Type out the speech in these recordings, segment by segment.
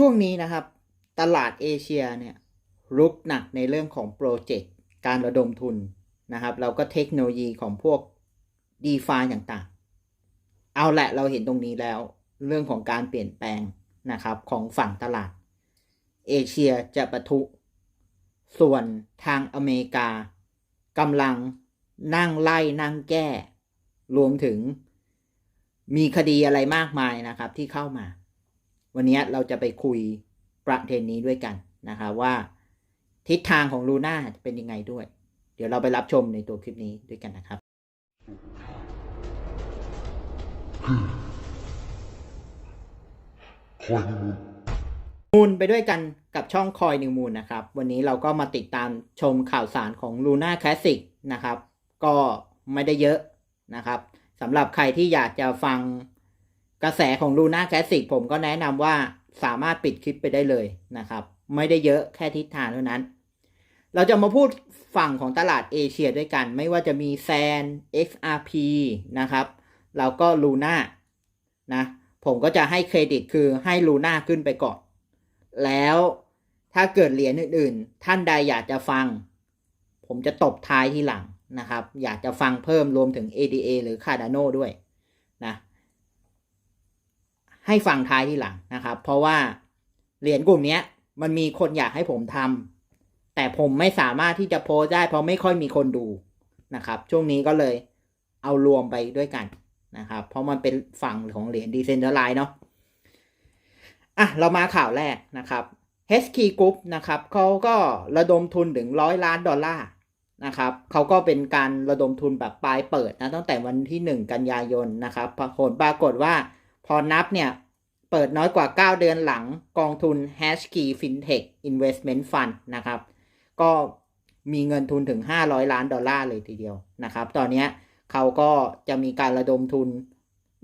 ช่วงนี้นะครับ ตลาดเอเชียเนี่ยรุกหนักในเรื่องของโปรเจกต์การระดมทุนนะครับ แล้วก็เทคโนโลยีของพวก d e f i ต่างๆ เอาแหละเราเห็นตรงนี้แล้วเรื่องของการเปลี่ยนแปลงนะครับของฝั่งตลาด เอเชียจะปะทุ ส่วนทางอเมริกากำลังนั่งไล่นั่งแก้ รวมถึงมีคดีอะไรมากมายนะครับที่เข้ามา วันนี้เราจะไปคุยประเด็นนี้ด้วยกันนะครับว่าทิศทางของลูน่าจะเป็นยังไงด้วย เดี๋ยวเราไปรับชมในตัวคลิปนี้ด้วยกันนะครับ มูลไปด้วยกันกับช่องคอยนิวมูลนะครับ วันนี้เราก็มาติดตามชมข่าวสารของ Luna Classic นะครับ ก็ไม่ได้เยอะนะครับสำหรับใครที่อยากจะฟัง กระแสของ Luna Classic ผมก็แนะนำว่าสามารถปิดคลิปไปได้เลยนะครับ ไม่ได้เยอะแค่ทิศทางเท่านั้น เราจะมาพูดฝั่งของตลาดเอเชียด้วยกัน ไม่ว่าจะมีแซน XRP นะครับ แล้วก็ Luna นะผมก็จะให้เครดิตคือให้ Luna ขึ้นไปก่อน แล้วถ้าเกิดเหรียญอื่นๆ ท่านใดอยากจะฟัง ผมจะตบท้ายที่หลังนะครับ อยากจะฟังเพิ่มรวมถึง ADA หรือ Cardano ด้วย ให้ฟังท้ายที่หลังนะครับ เพราะว่าเหรียญกลุ่มนี้มันมีคนอยากให้ผมทำแต่ผมไม่สามารถที่จะโพสได้ เพราะไม่ค่อยมีคนดูนะครับ ช่วงนี้ก็เลยเอารวมไปด้วยกันนะครับ เพราะมันเป็นฝั่งของเหรียญดีเซน t r a ไล z e เนาะอะเรามาข่าวแรกนะครับ HK Group นะครับเขาก็ระดมทุนถึงร้อยล้านดอลลาร์นะครับเขาก็เป็นการระดมทุนแบบปลายเปิดนะตั้งแต่วันที่ 1 กันยายนนะครับผลปรากฏว่า พอนับเนี่ยเปิดน้อยกว่า 9 เดือนหลังกองทุน Hashkey Fintech Investment Fund นะครับ ก็มีเงินทุนถึง 500 ล้านดอลลาร์เลยทีเดียวนะครับ ตอนนี้เขาก็จะมีการระดมทุน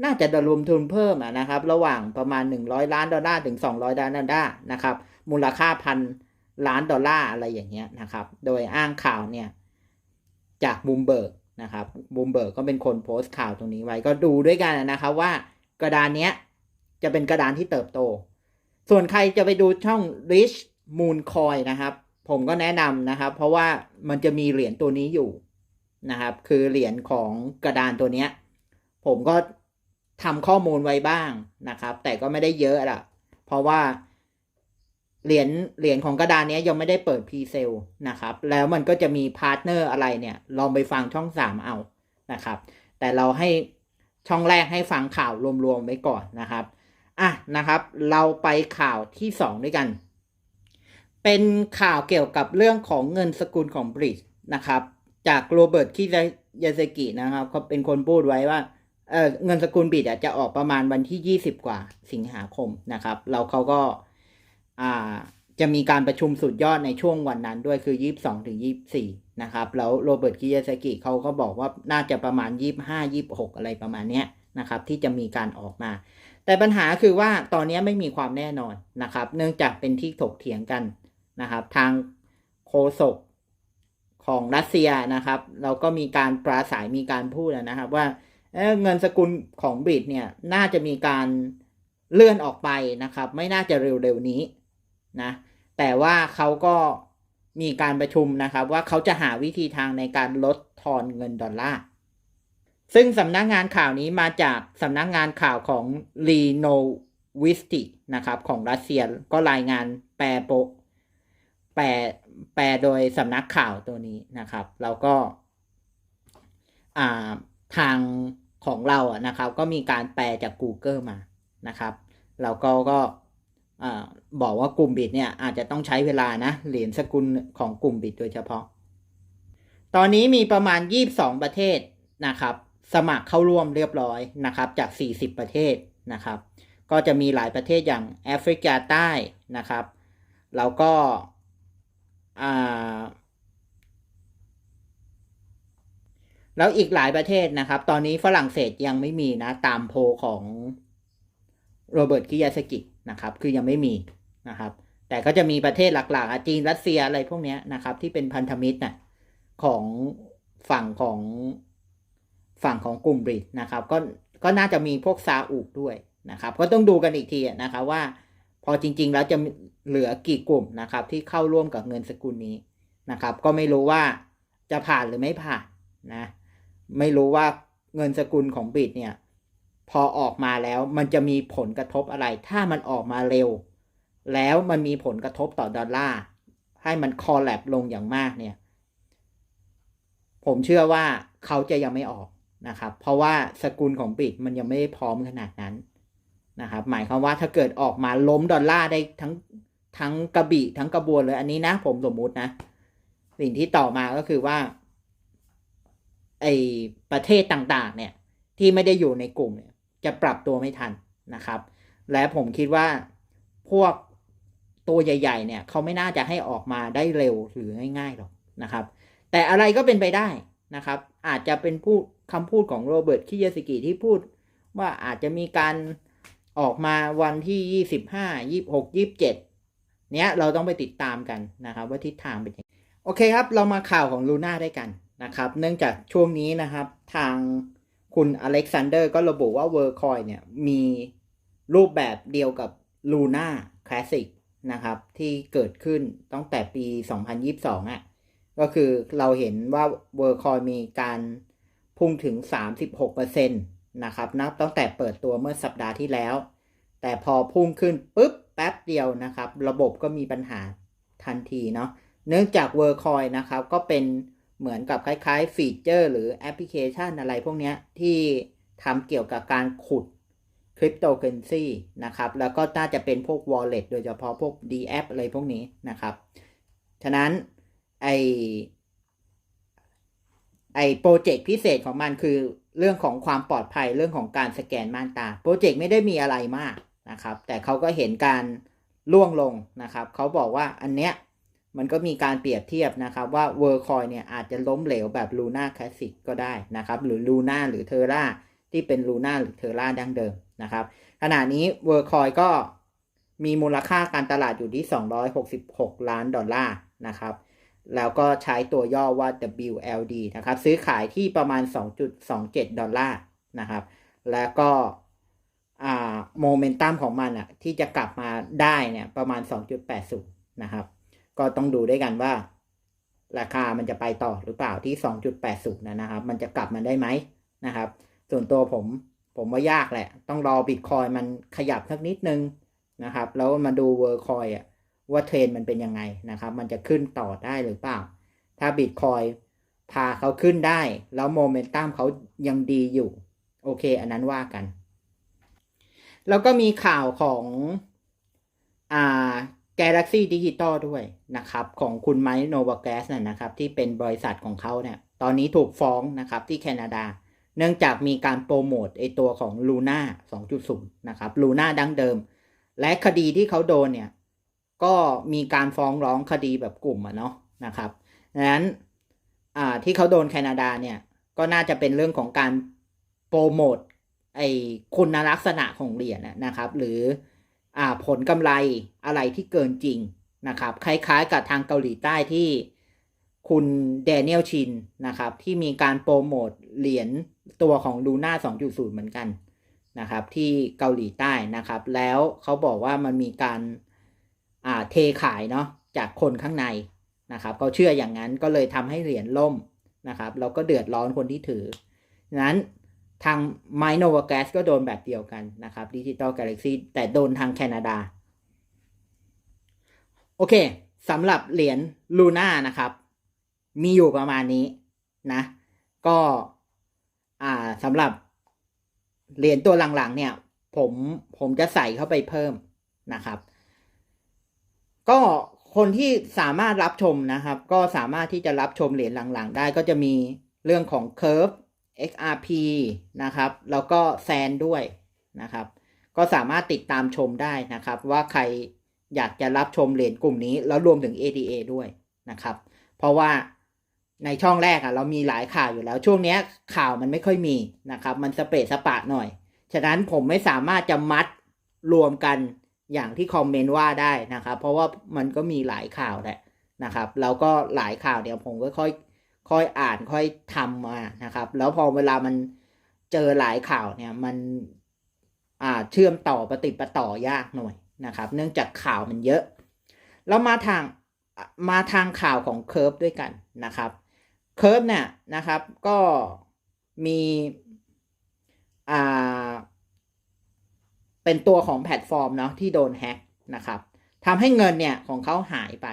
น่าจะระดมทุนเพิ่มนะครับ ระหว่างประมาณ 100 ล้านดอลลาร์ถึง 200 ล้านดอลลาร์นะครับ มูลค่าพันล้านดอลลาร์อะไรอย่างเงี้ยนะครับ โดยอ้างข่าวเนี่ยจากบูมเบิร์กนะครับบูมเบิร์กก็เป็นคนโพสต์ข่าวตรงนี้ไว้ก็ดูด้วยกันนะครับว่า กระดานเนี้ยจะเป็นกระดานที่เติบโต ส่วนใครจะไปดูช่อง Rich Moon Coin นะครับ ผมก็แนะนำนะครับ เพราะว่ามันจะมีเหรียญตัวนี้อยู่นะครับ คือเหรียญของกระดานตัวเนี้ย ผมก็ทำข้อมูลไว้บ้างนะครับ แต่ก็ไม่ได้เยอะละเพราะว่าเหรียญเหรียญของกระดานนี้ยังไม่ได้เปิดพรีเซลนะครับ แล้วมันก็จะมีพาร์ทเนอร์อะไรเนี่ย ลองไปฟังช่องสามเอานะครับ แต่เราให้ ช่องแรกให้ฟังข่าวรวมๆไว้ก่อนนะครับอะนะครับ เราไปข่าวที่สองด้วยกัน เป็นข่าวเกี่ยวกับเรื่องของเงินสกุลของบริดนะครับ จากโรเบิร์ตคิยาเซกินะครับเขาเป็นคนพูดไว้ว่าเออเงินสกุลบิตจะออกประมาณวันที่ 20 กว่าสิงหาคมนะครับ เราเขาก็อ่าจะมีการประชุมสุดยอดในช่วงวันนั้นด้วยคือ 22ถึง24 นะครับแล้วโรเบิร์ตคิยาสกิเขาก็บอกว่าน่าจะประมาณ 25 26 อะไรประมาณเนี้ยนะครับที่จะมีการออกมา แต่ปัญหาคือว่าตอนนี้ไม่มีความแน่นอนนะครับ เนื่องจากเป็นที่ถกเถียงกันนะครับ ทางโคศกของรัสเซียนะครับ เราก็มีการปราศัยมีการพูดนะครับว่าเงินสกุลของบริตเนี่ยน่าจะมีการเลื่อนออกไปนะครับ ไม่น่าจะเร็วๆนี้นะแต่ว่าเขาก็ มีการประชุมนะครับว่าเขาจะหาวิธีทางในการลดทอนเงินดอลลาร์ ซึ่งสำนักงานข่าวนี้มาจากสำนักงานข่าวของลีโนวิสตินะครับของรัสเซียก็รายงานแปลโปแปลแปลโดยสำนักข่าวตัวนี้นะครับ แล้วก็ทางของเราอะนะครับ ก็มีการแปลจาก Google มานะครับเราก็ก็ บอกว่ากลุ่มบิตเนี่ยอาจจะต้องใช้เวลานะเหรียญสกุลของกลุ่มบิตโดยเฉพาะ ตอนนี้มีประมาณ 22 ประเทศนะครับ สมัครเข้าร่วมเรียบร้อยนะครับ จาก 40 ประเทศนะครับ ก็จะมีหลายประเทศอย่างแอฟริกาใต้นะครับแล้วก็แล้วอีกหลายประเทศนะครับ ตอนนี้ฝรั่งเศสยังไม่มีนะ ตามโพของโรเบิร์ตคิยาสกิ นะครับ คือยังไม่มีนะครับ แต่ก็จะมีประเทศหลักๆจีนรัสเซียอะไรพวกนี้นะครับ ที่เป็นพันธมิตรนะของฝั่งของฝั่งของกลุ่มบริดนะครับ ก็ก็น่าจะมีพวกซาอุด้วยนะครับ ก็ต้องดูกันอีกทีนะครับว่าพอจริง ๆ แล้วจะเหลือกี่กลุ่มนะครับ ที่เข้าร่วมกับเงินสกุลนี้นะครับ ก็ไม่รู้ว่าจะผ่านหรือไม่ผ่านนะ ไม่รู้ว่าเงินสกุลของบิตเนี่ย พอออกมาแล้วมันจะมีผลกระทบอะไร ถ้ามันออกมาเร็ว แล้วมันมีผลกระทบต่อดอลลาร์ให้มันคอลแลบลงอย่างมากเนี่ย ผมเชื่อว่าเขาจะยังไม่ออกนะครับ เพราะว่าสกุลของบิตมันยังไม่ได้พร้อมขนาดนั้นนะครับ หมายความว่าถ้าเกิดออกมาล้มดอลลาร์ได้ทั้งทั้งกระบี่ทั้งกระบวนเลยอันนี้นะ ผมสมมุตินะ สิ่งที่ต่อมาก็คือว่าไอประเทศต่างๆ เนี่ย ที่ไม่ได้อยู่ในกลุ่มเนี่ย จะปรับตัวไม่ทันนะครับ และผมคิดว่าพวกตัวใหญ่ ๆ เนี่ยเขาไม่น่าจะให้ออกมาได้เร็วหรือง่ายๆหรอกนะครับ แต่อะไรก็เป็นไปได้นะครับ อาจจะเป็นพูดคำพูดของโรเบิร์ตคิยาสกิที่พูดว่าอาจจะมีการออกมาวันที่ยี่สิบห้ายี่หกยี่เจ็ดเนี้ยเราต้องไปติดตามกันนะครับว่าทิศทางเป็นยังไงโอเคครับ เรามาข่าวของลูน่าได้กันนะครับ เนื่องจากช่วงนี้นะครับทาง คุณอเล็กซานเดอร์ก็ระบุว่าเวอร์คอยเนี่ยมีรูปแบบเดียวกับลูน่าคลาสสิกนะครับ ที่เกิดขึ้นตั้งแต่ปี 2022อะก็คือเราเห็นว่าเวอร์คอยมีการพุ่งถึง 36%นะครับนับตั้งแต่เปิดตัวเมื่อสัปดาห์ที่แล้ว แต่พอพุ่งขึ้นปุ๊บแป๊บเดียวนะครับ ระบบก็มีปัญหาทันทีเนาะเนื่องจากเวอร์คอยนะครับก็เป็น เหมือนกับคล้ายๆฟีเจอร์หรือแอปพลิเคชันอะไรพวกนี้ที่ทำเกี่ยวกับการขุดคริปโตเคอเรนซีนะครับ แล้วก็น่าจะเป็นพวก wallet โดยเฉพาะพวก d app อะไรพวกนี้นะครับ ฉะนั้น ไอไอโปรเจกต์พิเศษของมันคือเรื่องของความปลอดภัยเรื่องของการสแกนม่านตา โปรเจกต์ไม่ได้มีอะไรมากนะครับ แต่เขาก็เห็นการล่วงลงนะครับ เขาบอกว่าอันเนี้ย มันก็มีการเปรียบเทียบนะครับว่าเวอร์คอยเนี่ยอาจจะล้มเหลวแบบลูน่าคลาสสิกก็ได้นะครับ หรือลูน่าหรือเทอร่าที่เป็นลูน่าหรือเทอร่าดั้งเดิมนะครับขณะนี้เวอร์คอยก็มีมูลค่าการตลาดอยู่ที่ 266 ล้านดอลลาร์นะครับแล้วก็ใช้ตัวย่อว่า WLD นะครับซื้อขายที่ประมาณ 2.27 ดอลลาร์นะครับแล้วก็โมเมนตัมของมันอะที่จะกลับมาได้เนี่ยประมาณ 2.80 นะครับ ก็ต้องดูด้วยกันว่า ราคามันจะไปต่อหรือเปล่าที่ 2.80นะนะครับ มันจะกลับมาได้ไหมนะครับ ส่วนตัวผมผมว่ายากแหละ ต้องรอบิตคอยมันขยับสักนิดนึงนะครับ แล้วมาดูเวอร์คอยอะว่าเทรนมันเป็นยังไงนะครับ มันจะขึ้นต่อได้หรือเปล่า ถ้าบิตคอยพาเขาขึ้นได้ แล้วโมเมนตัมเขายังดีอยู่ โอเค อันนั้นว่ากัน แล้วก็มีข่าวของอ่า Galaxy Digital ด้วยนะครับของคุณไมค์โนวาแกสนะครับที่เป็นบริษัทของเขาเนี่ยตอนนี้ถูกฟ้องนะครับที่แคนาดา เนื่องจากมีการโปรโมทไอตัวของ Luna 2.0 นะครับ Luna ดั้งเดิม และคดีที่เขาโดนเนี่ยก็มีการฟ้องร้องคดีแบบกลุ่มอะเนาะนะครับดังนั้นอ่าที่เขาโดนแคนาดาเนี่ยก็น่าจะเป็นเรื่องของการโปรโมทไอคุณลักษณะของเหรียญนะครับ หรือ ผลกำไรอะไรที่เกินจริงนะครับ คล้ายๆกับทางเกาหลีใต้ที่คุณแดเนียลชินนะครับ ที่มีการโปรโมทเหรียญตัวของลูน่า2.0 เหมือนกันนะครับ ที่เกาหลีใต้นะครับ แล้วเขาบอกว่ามันมีการอ่าเทขายเนาะจากคนข้างในนะครับเขาเชื่ออย่างนั้นก็เลยทำให้เหรียญล่มนะครับแล้วก็เดือดร้อนคนที่ถือนั้น ทาง m i n o v a g a s ก็โดนแบบเดียวกันนะครับ Digital Galaxy แต่โดนทางแคนาดา โอเคสำหรับเหรียญลูน่านะครับ มีอยู่ประมาณนี้นะ ก็อ่าสำหรับเหรียญตัวหลังๆ เนี่ย ผมผมจะใส่เข้าไปเพิ่มนะครับ ก็คนที่สามารถรับชมนะครับ ก็สามารถที่จะรับชมเหรียญหลังๆ ได้ก็จะมีเรื่องของ Curve XRP นะครับ แล้วก็แซนด้วยนะครับ ก็สามารถติดตามชมได้นะครับ ว่าใครอยากจะรับชมเหรียญกลุ่มนี้ แล้วรวมถึง ADA ด้วยนะครับ เพราะว่าในช่องแรกอะเรามีหลายข่าวอยู่แล้วช่วงนี้ข่าวมันไม่ค่อยมีนะครับ มันสเปรสปะหน่อย ฉะนั้นผมไม่สามารถจะมัดรวมกันอย่างที่คอมเมนต์ว่าได้นะครับ เพราะว่ามันก็มีหลายข่าวแหละนะครับ แล้วก็หลายข่าวเดี๋ยวผมก็ค่อย ค่อยอ่านค่อยทำมานะครับ แล้วพอเวลามันเจอหลายข่าวเนี่ยมันอ่าเชื่อมต่อปฏิปต่อยากหน่อยนะครับ เนื่องจากข่าวมันเยอะ แล้วมาทางมาทางข่าวของเคิร์ฟด้วยกันนะครับเคิร์ฟเนี่ยนะครับก็มีอ่าเป็นตัวของแพลตฟอร์มเนาะที่โดนแฮ็กนะครับทำให้เงินเนี่ยของเขาหายไป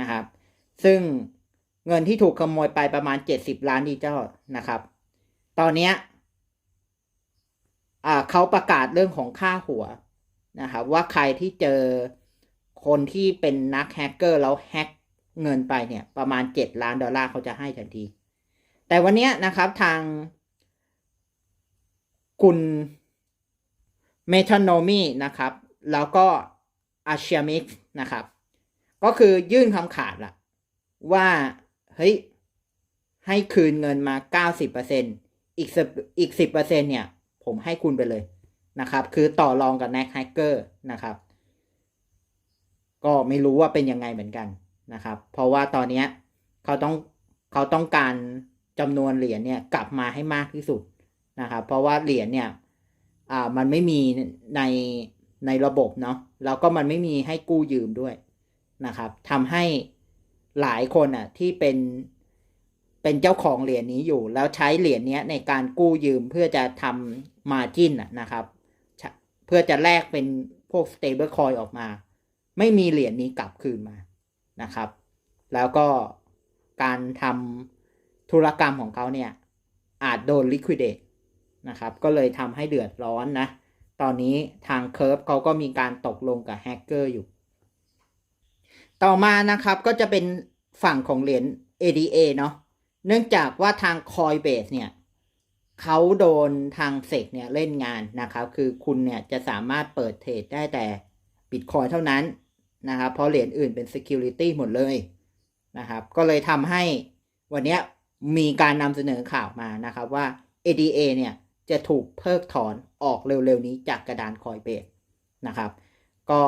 นะครับ ซึ่ง เงินที่ถูกขโมยไปประมาณ70ล้านดิจิตอลนะครับ ตอนเนี้ยเขาประกาศเรื่องของค่าหัวนะครับว่าใครที่เจอคนที่เป็นนักแฮกเกอร์แล้วแฮกเงินไปเนี่ยประมาณ 7 ล้านดอลลาร์เขาจะให้ทันที แต่วันนี้นะครับทางคุณเมทานโนมีนะครับ แล้วก็อาเชียมิกนะครับ ก็คือยื่นคำขาดละว่า เฮ้ย ให้คืนเงินมา 90%อีกอีก 10%เนี่ย ผมให้คุณไปเลยนะครับ คือต่อรองกับแน็กแฮกเกอร์นะครับ ก็ไม่รู้ว่าเป็นยังไงเหมือนกันนะครับ เพราะว่าตอนนี้เขาต้องเขาต้องการจำนวนเหรียญเนี่ยกลับมาให้มากที่สุดนะครับ เพราะว่าเหรียญเนี่ยอ่ามันไม่มีในในระบบเนาะแล้วก็มันไม่มีให้กู้ยืมด้วยนะครับทำให้ หลายคนอะที่เป็นเป็นเจ้าของเหรียญนี้อยู่ แล้วใช้เหรียญนี้ในการกู้ยืมเพื่อจะทำมาจินนะครับ เพื่อจะแลกเป็นพวก stable coin ออกมา ไม่มีเหรียญนี้กลับคืนมานะครับ แล้วก็การทำธุรกรรมของเขาเนี่ย อาจโดน liquidate นะครับ ก็เลยทำให้เดือดร้อนนะ ตอนนี้ทางเคิร์ฟเขาก็มีการตกลงกับแฮกเกอร์อยู่ ต่อมานะครับก็จะเป็นฝั่งของเหรียญ ADA เนาะเนื่องจากว่าทาง Coinbase เนี่ยเขาโดนทางเซกเนี่ยเล่นงานนะครับ คือคุณเนี่ยจะสามารถเปิดเทรดได้แต่บิตคอยเท่านั้นนะครับ เพราะเหรียญอื่นเป็น Security หมดเลยนะครับ ก็เลยทำให้วันนี้มีการนำเสนอข่าวมานะครับว่า ADA เนี่ยจะถูกเพิกถอนออกเร็วๆนี้จากกระดานคอยเบสนะครับ ก็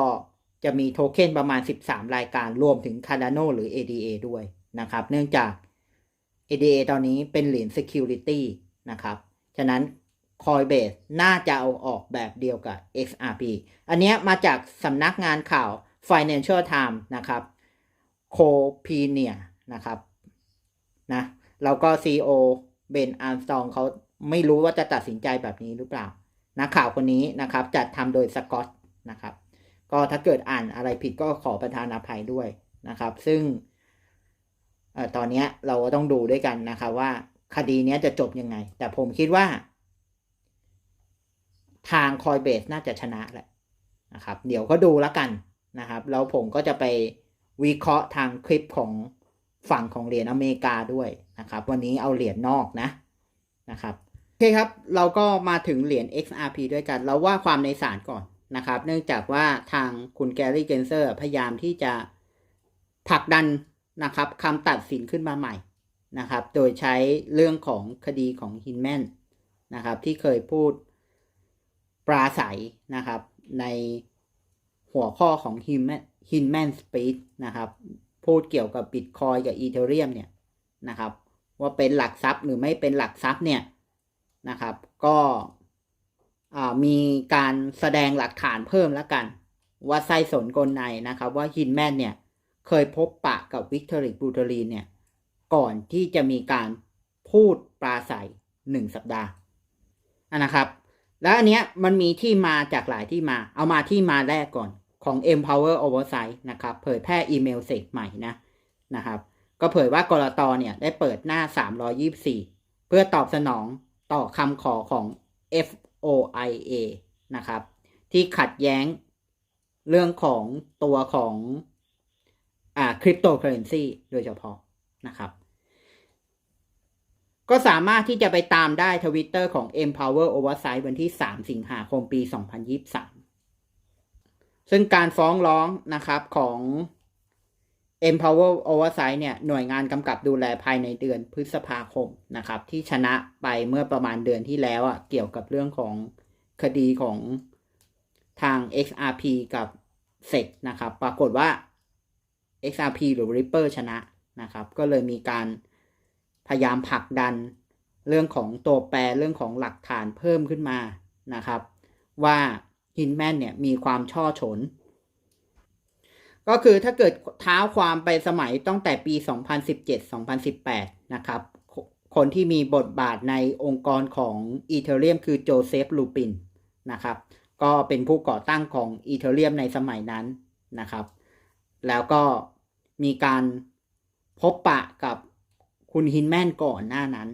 จะมีโทเค็นประมาณ 13 รายการรวมถึง Cardano หรือ ADA ด้วยนะครับ เนื่องจาก ADA ตอนนี้เป็นเหรียญ Security นะครับ ฉะนั้น Coinbase น่าจะเอาออกแบบเดียวกับ XRP อันนี้มาจากสำนักงานข่าว Financial Times นะครับโคพีเนียนะครับนะแล้วก็ CEO เบนอาร์มสตองเขาไม่รู้ว่าจะตัดสินใจแบบนี้หรือเปล่านักข่าวคนนี้นะครับ จัดทำโดยสกอตนะครับ ก็ถ้าเกิดอ่านอะไรผิดก็ขอประทานอภัยด้วยนะครับ ซึ่งอตอนนี้เราก็ต้องดูด้วยกันนะครับว่าคดีนี้จะจบยังไง แต่ผมคิดว่า ทางคอยเบสน่าจะชนะแหละนะครับ เดี๋ยวก็ดูแล้วกันนะครับ แล้วผมก็จะไปวิเคราะห์ทางคลิปของฝั่งของเหรียญอเมริกาด้วยนะครับ วันนี้เอาเหรียญนอกนะนะครับโอเคครับ เราก็มาถึงเหรียญ XRP ด้วยกัน เราว่าความในศาลก่อน นะครับ เนื่องจากว่าทางคุณแกรี่เกนเซอร์พยายามที่จะผลักดันนะครับคำตัดสินขึ้นมาใหม่นะครับ โดยใช้เรื่องของคดีของฮินแมนนะครับ ที่เคยพูดปราศัยนะครับ ในหัวข้อของฮินแมนฮินแมนสปีดนะครับ พูดเกี่ยวกับบิตคอยกับอีเทเรียมเนี่ยนะครับ ว่าเป็นหลักทรัพย์หรือไม่เป็นหลักทรัพย์เนี่ยนะครับ ก็ มีการแสดงหลักฐานเพิ่มแล้วกัน ว่าไส้สนกลในนะครับ ว่าฮินแมนเนี่ยเคยพบปะกับวิกตอริกบูเทอรีนเนี่ย ก่อนที่จะมีการพูดปราศัยหนึ่งสัปดาห์นะครับ แล้วอันเนี้ยมันมีที่มาจากหลายที่มา เอามาที่มาแรกก่อนของ Empower Oversight นะครับ เผยแพร่อีเมลเสกใหม่นะนะครับ ก็เผยว่ากรตเนี่ยได้เปิดหน้า 324 เพื่อตอบสนองต่อคำขอของ OIA นะครับ ที่ขัดแย้งเรื่องของตัวของอ่าคริปโตเคอเรนซีโดยเฉพาะนะครับ ก็สามารถที่จะไปตามได้ทวิตเตอร์ของ Empower Oversight วันที่ 3 สิงหาคมปี 2023 ซึ่งการฟ้องร้องนะครับของ Empower Oversight เนี่ยหน่วยงานกำกับดูแลภายในเดือนพฤษภาคมนะครับ ที่ชนะไปเมื่อประมาณเดือนที่แล้วอะเกี่ยวกับเรื่องของคดีของทาง XRP กับ SEC นะครับ ปรากฏว่า XRP หรือ Ripper ชนะนะครับ ก็เลยมีการพยายามผลักดันเรื่องของตัวแปรเรื่องของหลักฐานเพิ่มขึ้นมานะครับ ว่าฮินแมนเนี่ยมีความช่อฉน ก็คือถ้าเกิดเท้าความไปสมัยตั้งแต่ปี 2017-2018 นะครับ คนที่มีบทบาทในองค์กรของอีเทเรียมคือโจเซฟลูปินนะครับ ก็เป็นผู้ก่อตั้งของอีเทเรียมในสมัยนั้นนะครับ แล้วก็มีการพบปะกับคุณฮินแมนก่อนหน้านั้น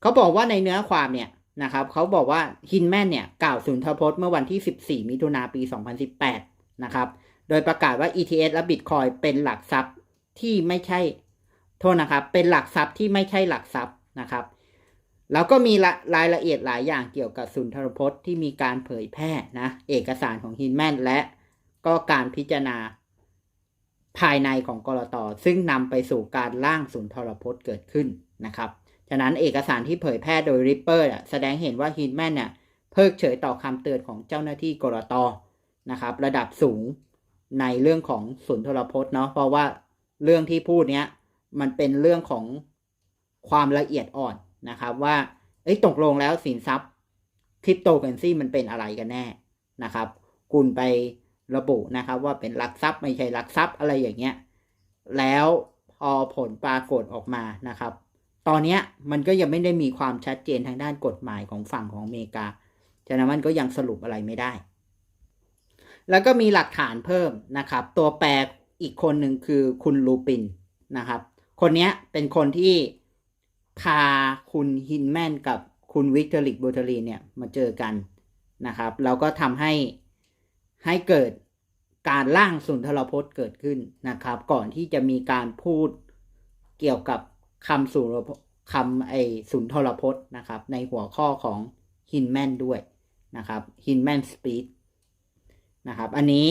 เขาบอกว่าในเนื้อความเนี่ยนะครับ เขาบอกว่าฮินแมนเนี่ยกล่าวสุนทรพจน์เมื่อวันที่ 14 มิถุนาปี 2018 นะครับ โดยประกาศว่า ETH และ Bitcoin เป็นหลักทรัพย์ที่ไม่ใช่โทษนะครับ เป็นหลักทรัพย์ที่ไม่ใช่หลักทรัพย์นะครับ แล้วก็มีรายละเอียดหลายอย่างเกี่ยวกับสุนทรพจน์ที่มีการเผยแพร่นะเอกสารของฮินแมนและก็การพิจารณาภายในของกรตซึ่งนำไปสู่การร่างสุนทรพจน์เกิดขึ้นนะครับ ฉะนั้นเอกสารที่เผยแพร่โดยริปเปอร์แสดงเห็นว่าฮินแมนเนี่ยเพิกเฉยต่อคำเตือนของเจ้าหน้าที่กรตนะครับ ระดับสูง ในเรื่องของสุนทรพจน์เนาะเพราะว่าเรื่องที่พูดเนี้ยมันเป็นเรื่องของความละเอียดอ่อนนะครับ ว่าเอ้ยตกลงแล้วสินทรัพย์คริปโตเคอเรนซีมันเป็นอะไรกันแน่นะครับ คุณไประบุนะครับว่าเป็นหลักทรัพย์ไม่ใช่หลักทรัพย์อะไรอย่างเงี้ยแล้วพอผลปรากฏออกมานะครับ ตอนนี้มันก็ยังไม่ได้มีความชัดเจนทางด้านกฎหมายของฝั่งของอเมริกาฉะนั้นมันก็ยังสรุปอะไรไม่ได้ แล้วก็มีหลักฐานเพิ่มนะครับ ตัวแปรอีกคนหนึ่งคือคุณลูปินนะครับ คนนี้เป็นคนที่พาคุณฮินแมนกับคุณวิกเตอริกโบเทลีเนี่ยมาเจอกันนะครับ แล้วก็ทำให้ให้เกิดการร่างสุนทรพจน์เกิดขึ้นนะครับ ก่อนที่จะมีการพูดเกี่ยวกับคำสุนคำไอสุนทรพจน์นะครับ ในหัวข้อของฮินแมนด้วยนะครับฮินแมนสปีด นะครับ อันนี้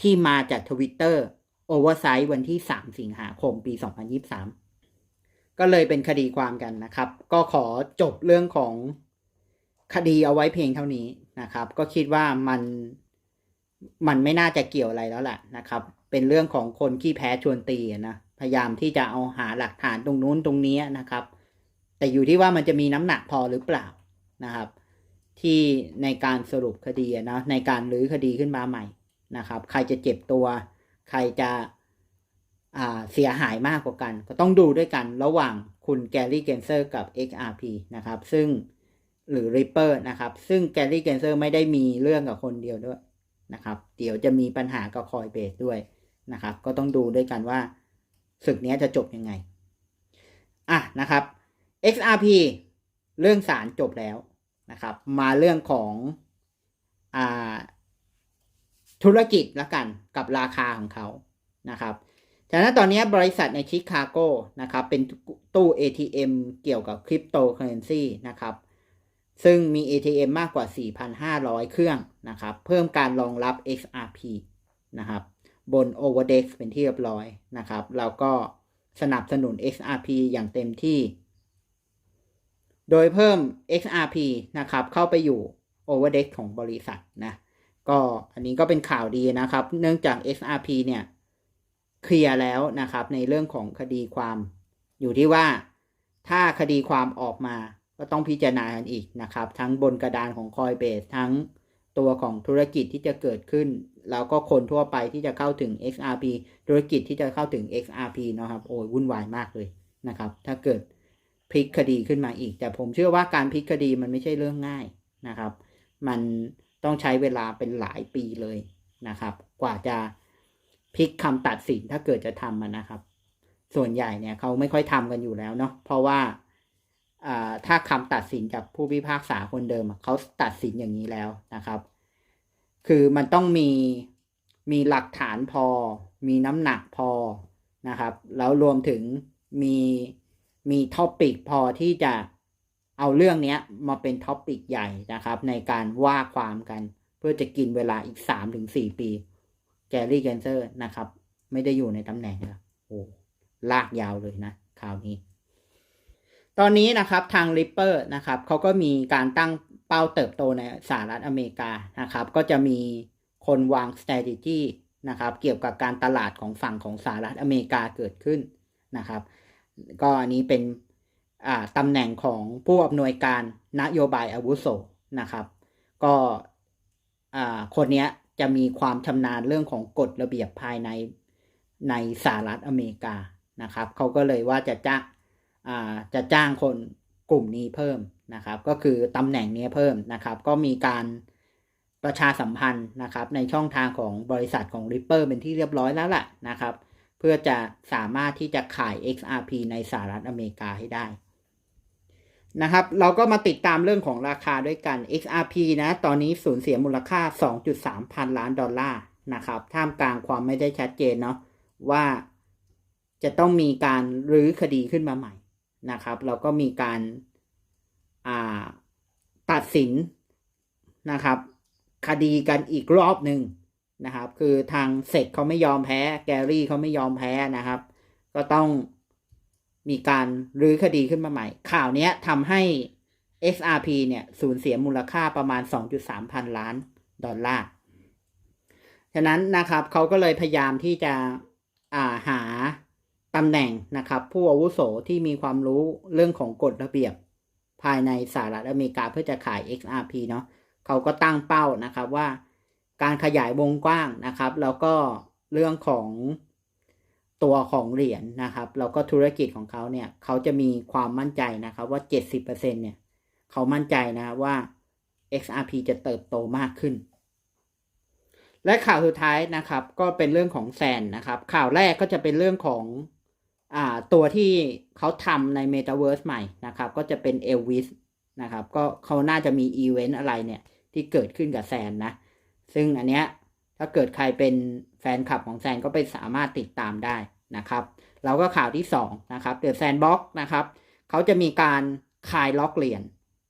ที่มาจากทวิตเตอร์โอเวอร์ไซต์วันที่ 3 สิงหาคมปี 2023 ก็เลยเป็นคดีความกันนะครับ ก็ขอจบเรื่องของคดีเอาไว้เพียงเท่านี้นะครับ ก็คิดว่ามันมันไม่น่าจะเกี่ยวอะไรแล้วแหละนะครับ เป็นเรื่องของคนขี้แพ้ชวนตีนะพยายามที่จะเอาหาหลักฐานตรงนู้นตรงนี้นะครับ แต่อยู่ที่ว่ามันจะมีน้ำหนักพอหรือเปล่านะครับ ที่ในการสรุปคดีนะในการรื้อคดีขึ้นมาใหม่นะครับ ใครจะเจ็บตัว ใครจะเสียหายมากกว่ากัน ก็ต้องดูด้วยกันระหว่างคุณแกลลี่เกนเซอร์กับ XRP นะครับ ซึ่งหรือ Ripper นะครับ ซึ่งแกลลี่เกนเซอร์ไม่ได้มีเรื่องกับคนเดียวด้วยนะครับ เดี๋ยวจะมีปัญหากับคอยเบสด้วยนะครับ ก็ต้องดูด้วยกันว่าศึกนี้จะจบยังไง อะนะครับ XRP เรื่องสารจบแล้ว นะครับ มาเรื่องของอ่าธุรกิจละกันกับราคาของเขานะครับฉะนั้นตอนนี้บริษัทในชิคาโกนะครับ เป็นตู้ ATM เกี่ยวกับคริปโตเคอเรนซีนะครับ ซึ่งมี ATM มากกว่า 4,500 เครื่องนะครับ เพิ่มการรองรับ XRP นะครับบน Overdex เป็นที่เรียบร้อยนะครับแล้วก็สนับสนุน XRP อย่างเต็มที่ โดยเพิ่ม XRP นะครับ เข้าไปอยู่ Overdex ของบริษัทนะ ก็อันนี้ก็เป็นข่าวดีนะครับ เนื่องจาก XRP เนี่ยเคลียร์แล้วนะครับ ในเรื่องของคดีความอยู่ที่ว่า ถ้าคดีความออกมาก็ต้องพิจารณากันอีกนะครับ ทั้งบนกระดานของ Coinbase ทั้งตัวของธุรกิจที่จะเกิดขึ้น แล้วก็คนทั่วไปที่จะเข้าถึง XRP ธุรกิจที่จะเข้าถึง XRP นะครับโอ้ยวุ่นวายมากเลยนะครับ ถ้าเกิด พลิกคดีขึ้นมาอีก แต่ผมเชื่อว่าการพลิกคดีมันไม่ใช่เรื่องง่ายนะครับ มันต้องใช้เวลาเป็นหลายปีเลยนะครับ กว่าจะพลิกคำตัดสินถ้าเกิดจะทำมันนะครับ ส่วนใหญ่เนี่ยเขาไม่ค่อยทำกันอยู่แล้วเนาะเพราะว่าถ้าคำตัดสินจากผู้พิพากษาคนเดิมเขาตัดสินอย่างนี้แล้วนะครับ คือมันต้องมีมีหลักฐานพอ มีน้ำหนักพอนะครับ แล้วรวมถึงมี มีท็อปิกพอที่จะเอาเรื่องนี้มาเป็นท็อปิกใหญ่นะครับ ในการว่าความกัน เพื่อจะกินเวลาอีกสามถึงสี่ปีแกรี่แกนเซอร์นะครับ ไม่ได้อยู่ในตำแหน่งแล้วโอ้ลากยาวเลยนะคราวนี้ ตอนนี้นะครับทาง Ripper นะครับเขาก็มีการตั้งเป้าเติบโตในสหรัฐอเมริกานะครับ ก็จะมีคนวาง strategy นะครับ เกี่ยวกับการตลาดของฝั่งของสหรัฐอเมริกาเกิดขึ้นนะครับ ก็อันนี้เป็นตำแหน่งของผู้อำนวยการนโยบายอาวุโสนะครับ ก็คนนี้จะมีความชำนาญเรื่องของกฎระเบียบภายในในสหรัฐอเมริกานะครับเขาก็เลยว่าจะจ้างอ่าจะจ้างคนกลุ่มนี้เพิ่มนะครับ ก็คือตำแหน่งนี้เพิ่มนะครับ ก็มีการประชาสัมพันธ์นะครับ ในช่องทางของบริษัทของ Ripper เป็นที่เรียบร้อยแล้วล่ะนะครับ เพื่อจะสามารถที่จะขาย XRP ในสหรัฐอเมริกาให้ได้นะครับ เราก็มาติดตามเรื่องของราคาด้วยกัน XRP นะ ตอนนี้สูญเสียมูลค่า 2.3 พันล้านดอลลาร์นะครับ ท่ามกลางความไม่ได้ชัดเจนเนาะว่าจะต้องมีการรื้อคดีขึ้นมาใหม่นะครับ เราก็มีการตัดสินนะครับ คดีกันอีกรอบหนึ่ง นะครับ คือทางเซกเขาไม่ยอมแพ้ แกรี่เขาไม่ยอมแพ้นะครับ ก็ต้องมีการรื้อคดีขึ้นมาใหม่ ข่าวนี้ทำให้ XRP เนี่ยสูญเสียมูลค่าประมาณ 2.3 พันล้านดอลลาร์ ฉะนั้นนะครับเขาก็เลยพยายามที่จะาหาตำแหน่งนะครับ ผู้อาวุโสที่มีความรู้เรื่องของกฎระเบียบภายในสหรัฐอเมริกาเพื่อจะขาย XRP เนาะเขาก็ตั้งเป้านะครับว่า การขยายวงกว้างนะครับ แล้วก็เรื่องของตัวของเหรียญนนะครับ แล้วก็ธุรกิจของเขาเนี่ยเขาจะมีความมั่นใจนะครับว่า 70%เนี่ยเขามั่นใจนะว่า XRP จะเติบโตมากขึ้น และข่าวสุดท้ายนะครับ ก็เป็นเรื่องของแซนนะครับ ข่าวแรกก็จะเป็นเรื่องของอ่าตัวที่เขาทำใน Metaverse ใหม่นะครับ ก็จะเป็น Elvis นะครับ ก็เขาน่าจะมีอีเวนต์อะไรเนี่ยที่เกิดขึ้นกับแซนนะ ซึ่งอันเนี้ยถ้าเกิดใครเป็นแฟนคลับของแซนก็ไปสามารถติดตามได้นะครับแล้วก็ข่าวที่2นะครับเดอะแซนบ็อกนะครับเขาจะมีการคลายล็อกเหรียญน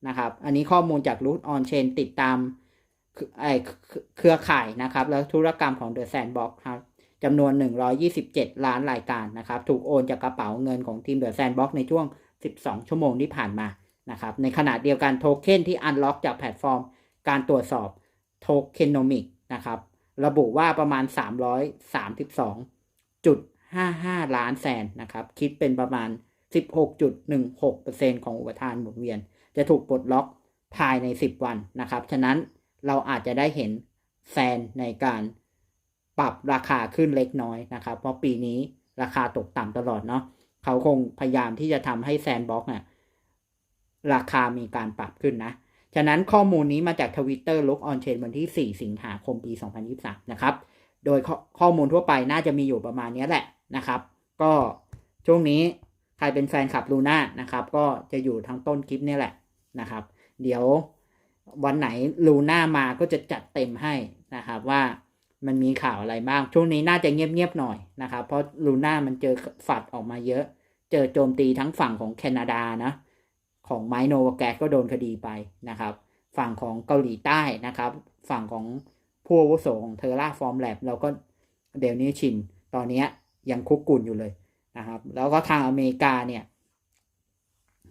นะครับ อันนี้ข้อมูลจากรูทออนเชนติดตามเครือข่ายนะครับ แล้วธุรกรรมของเดอะแซนบ็อกครับจำนวน 127 ล้านรายการนะครับ ถูกโอนจากกระเป๋าเงินของทีมเดอะแซนบ็อกในช่วง 12 ชั่วโมงที่ผ่านมานะครับ ในขณะเดียวกันโทเค็นที่อันล็อกจากแพลตฟอร์ม การตรวจสอบ โทเคนโนมิกนะครับ ระบุว่าประมาณ 332.55 ล้านแสนนะครับ คิดเป็นประมาณ 16.16%ของอุปทานหมุนเวียน จะถูกปลดล็อกภายใน 10 วันนะครับ ฉะนั้นเราอาจจะได้เห็นแซนในการปรับราคาขึ้นเล็กน้อยนะครับ เพราะปีนี้ราคาตกต่ำตลอดเนาะเขาคงพยายามที่จะทำให้แซนบ็อกเนี่ยราคามีการปรับขึ้นนะ ฉะนั้นข้อมูลนี้มาจากทวิตเตอร์ลุกออนเชนวันที่ 4 สิงหาคมปี 2023 นะครับ โดยข้อมูลทั่วไปน่าจะมีอยู่ประมาณนี้แหละนะครับ ก็ช่วงนี้ใครเป็นแฟนคลับลูน่านะครับ ก็จะอยู่ทั้งต้นคลิปนี่แหละนะครับ เดี๋ยววันไหนลูน่ามาก็จะจัดเต็มให้นะครับว่ามันมีข่าวอะไรบ้าง ช่วงนี้น่าจะเงียบๆหน่อยนะครับ เพราะลูน่ามันเจอฝัดออกมาเยอะ เจอโจมตีทั้งฝั่งของแคนาดานะ ของไมโนแกสก็โดนคดีไปนะครับ ฝั่งของเกาหลีใต้นะครับ ฝั่งของผู้อาวุโสของเทอร่าฟอร์มแลบเราก็เดลนี้ชิน ตอนนี้ยังคุกกุ่นอยู่เลยนะครับ แล้วก็ทางอเมริกาเนี่ย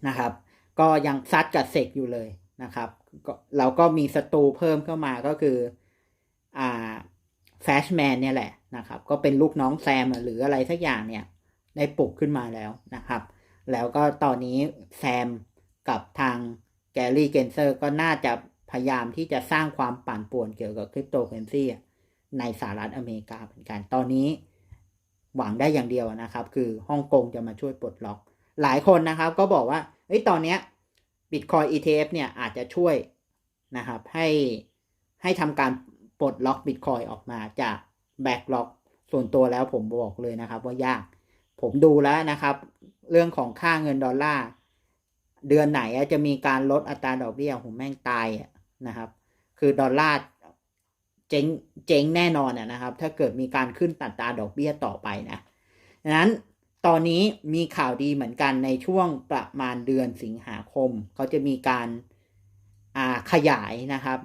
นะครับ ก็ยังซัดกับเซกอยู่เลยนะครับเราก็มีศัตรูเพิ่มเข้ามาก็คืออ่าแฟชแมนเนี่ยแหละนะครับ ก็เป็นลูกน้องแซมหรืออะไรสักอย่างเนี่ย ได้ปลุกขึ้นมาแล้วนะครับ แล้วก็ตอนนี้แซม กับทางแกลลี่เกนเซอร์ก็น่าจะพยายามที่จะสร้างความปั่นป่วนเกี่ยวกับคริปโตเคอเรนซีในสหรัฐอเมริกาเหมือนกัน ตอนนี้หวังได้อย่างเดียวนะครับ คือฮ่องกงจะมาช่วยปลดล็อก หลายคนนะครับก็บอกว่าเอ้ยตอนนี้ Bitcoin ETF เนี่ยอาจจะช่วยนะครับให้ให้ทำการปลดล็อก Bitcoin ออกมาจากแบ็กล็อกส่วนตัวแล้วผมบอกเลยนะครับว่ายาก ผมดูแล้วนะครับ เรื่องของค่าเงินดอลลาร์ เดือนไหนจะมีการลดอัตราดอกเบี้ยผมแม่งตายนะครับ คือดอลลาร์เจ๊งเจ๊งแน่นอนนะครับ ถ้าเกิดมีการขึ้นตัดตาดอกเบี้ยต่อไปนะดังนั้นตอนนี้มีข่าวดีเหมือนกันในช่วงประมาณเดือนสิงหาคม เขาจะมีการาขยายนะครับ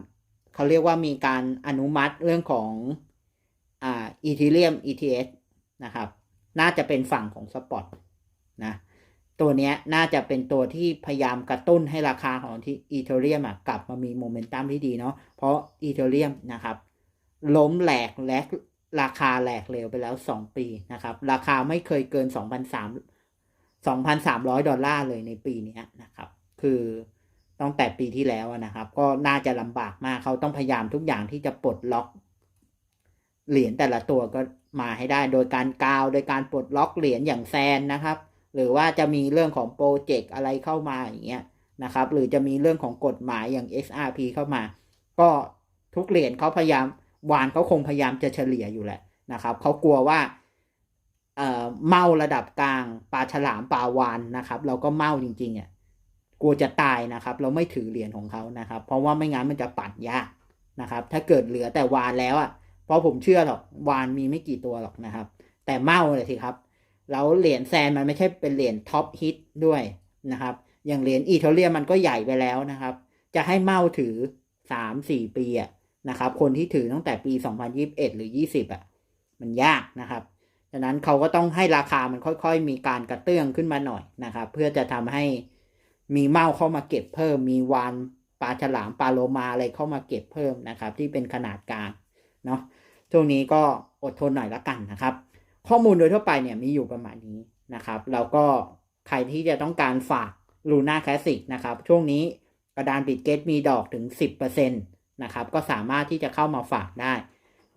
เขาเรียกว่ามีการอนุมัติเรื่องของอ่าอีเทเรียม ETS นะครับ น่าจะเป็นฝั่งของสปอตนะ ตัวนี้น่าจะเป็นตัวที่พยายามกระตุ้นให้ราคาของที่อีเทเรียมกลับมามีโมเมนตัมที่ดีเนาะเพราะอีเทเรียมนะครับล้มแหลกและราคาแหลกเหลวไปแล้ว 2 ปีนะครับ ราคาไม่เคยเกิน 2,300 2,300 ดอลลาร์เลยในปีนี้นะครับ คือตั้งแต่ปีที่แล้วนะครับ ก็น่าจะลำบากมากเขาต้องพยายามทุกอย่างที่จะปลดล็อกเหรียญแต่ละตัวก็มาให้ได้ โดยการกาว โดยการปลดล็อกเหรียญอย่างแซนนะครับ หรือว่าจะมีเรื่องของโปรเจกต์อะไรเข้ามาอย่างเงี้ยนะครับ หรือจะมีเรื่องของกฎหมายอย่าง XRP เข้ามา ก็ทุกเหรียญเขาพยายามวานเขาคงพยายามจะเฉลี่ยอยู่แหละนะครับเขากลัวว่าเอ่อเมาระดับกลางปลาฉลามปลาวานนะครับ เราก็เมาจริงๆอะกลัวจะตายนะครับ เราไม่ถือเหรียญของเขานะครับ เพราะว่าไม่งั้นมันจะปัดยากนะครับ ถ้าเกิดเหลือแต่วานแล้วอะเพราะผมเชื่อหรอกวานมีไม่กี่ตัวหรอกนะครับ แต่เมาเลยสิครับ แล้วเหรียญแซนมันไม่ใช่เป็นเหรียญท็อปฮิตด้วยนะครับ อย่างเหรียญอีเทเรียมมันก็ใหญ่ไปแล้วนะครับ จะให้เมาถือสามสี่ปีอะนะครับ คนที่ถือตั้งแต่ปีสองพันยิบเอ็ดหรือยี่สิบอะมันยากนะครับฉะนั้นเขาก็ต้องให้ราคามันค่อยๆ มีการกระเตื้องขึ้นมาหน่อยนะครับ เพื่อจะทำให้มีเมาเข้ามาเก็บเพิ่ม มีวานปลาฉลามปลาโลมาอะไรเข้ามาเก็บเพิ่มนะครับ ที่เป็นขนาดกลางเนาะช่วงนี้ก็อดทนหน่อยละกันนะครับ ข้อมูลโดยทั่วไปเนี่ยมีอยู่ประมาณนี้นะครับ แล้วก็ใครที่จะต้องการฝากลูน่าคลาสสิกนะครับ ช่วงนี้กระดานบิตเกตมีดอกถึง 10%นะครับ ก็สามารถที่จะเข้ามาฝากได้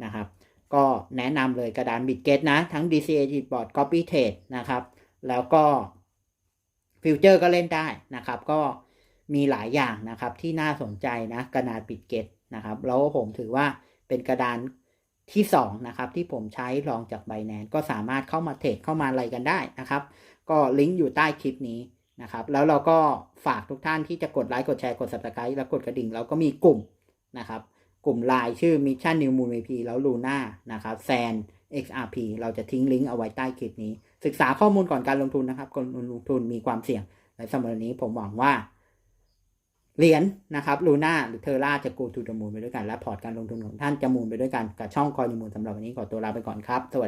นะครับ ก็แนะนำเลยกระดานบิตเกตนะ ทั้ง DCA g b o a r d Copy Trade นะครับ แล้วก็ฟิวเจอร์ก็เล่นได้นะครับ ก็มีหลายอย่างนะครับที่น่าสนใจนะกระดานบิตเกตนะครับ แล้วผมถือว่าเป็นกระดาน ที่2นะครับที่ผมใช้ลองจาก b บแนนก็สามารถเข้ามาเทรดเข้ามาอะไรกันได้นะครับ ก็ลิงก์อยู่ใต้คลิปนี้นะครับ แล้วเราก็ฝากทุกท่านที่จะกดไลค์กดแชร์กด subscribe แล้วกดกระดิ่งเราก็มีกลุ่มนะครับ กลุ่มไลน์ชื่อ Mission New Moon VP แล้วลูน่านะครับแซน XRP เราจะทิ้งลิงก์เอาไว้ใต้คลิปนี้ ศึกษาข้อมูลก่อนการลงทุนนะครับการลงทุนมีความเสี่ยงและสำหรับนี้ผมหวังว่า เหรียญนะครับลูน่าหรือเทอร่าจะ go to the moon ไปด้วยกัน และพอร์ตการลงทุนของท่านจะมูนไปด้วยกันกับช่องคอยมูลสำหรับวันนี้ขอตัวลาไปก่อนครับสวัสดี